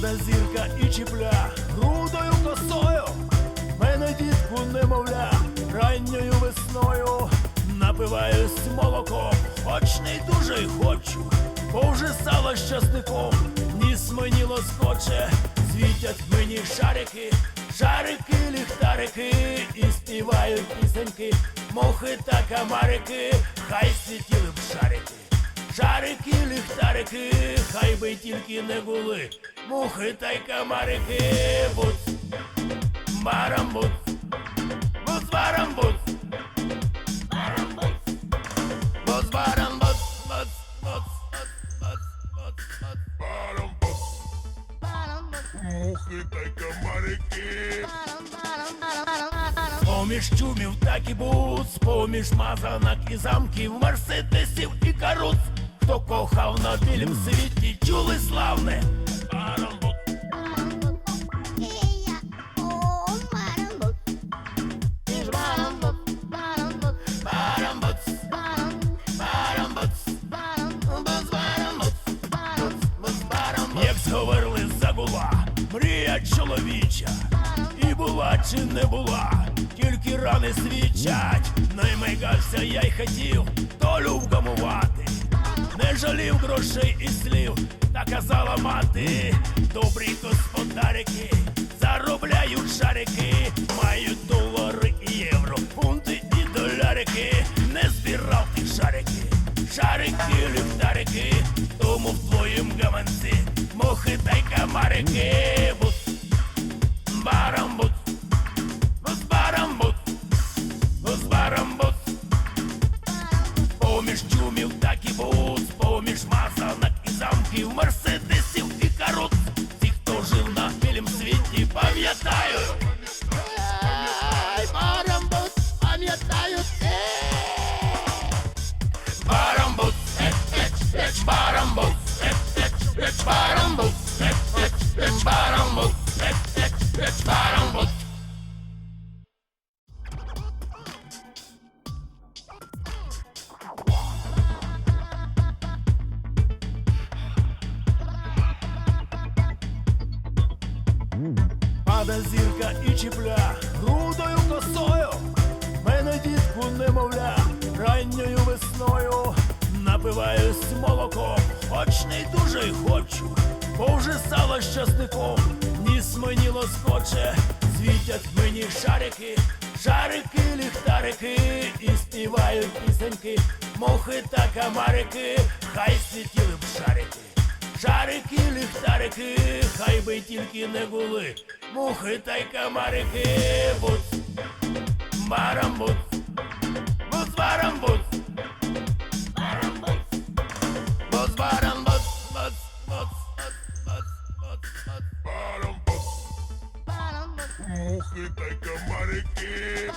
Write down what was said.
Пада зірка і чіпля. Рудою косою. Мене дітку немовля, ранньою весною напиваюсь молоком, хоч не дуже й хочу, бо вже сало з часником, ніс мені лоскоче, світять мені шарики, шарики, ліхтарики, і співають пісеньки, мухи та комарики, хай світіли б шарики. Шарики, ліхтарики, хай би тільки не були, мухи та й комарики, буц, барамбуц, буц, барамбуц, барамбуц, буц, барамбуц, буц, буц, буц, буц, буц, барамбуц, мухи та й. Поміж чумів так і буц, поміж мазанок і замків, мерседесів і каруц. Хто кохав на білім світі, чули славне. Зговорили загула, мрія чоловіча. І була чи не була, тільки рани свідчать. Наймигався я й хотів долю вгамувати. Не жалів грошей і слів, та казала мати, добрі господарики, заробляють шарики, мають Поміж тюмів та кібуц, поміж масанок і замків. Пада зірка і чіпля. Рудою косою. Мене дітку немовля, ранньою весною напиваюсь молоком, хоч не дуже й хочу, бо вже сало з часником, ніс мені лоскоче, світять мені шарики, шарики, ліхтарики, і співають пісеньки, мухи та комарики, хай світіли б шарики. Шарики, ліхтарики, хай би тільки не були, мухи та й комарики буц, барамбуц, буц барамбуц, барамбуц, буц барамбуц, буц, буц, буц, буц, буц, барамбуц, барамбуц, мухи та й комарики.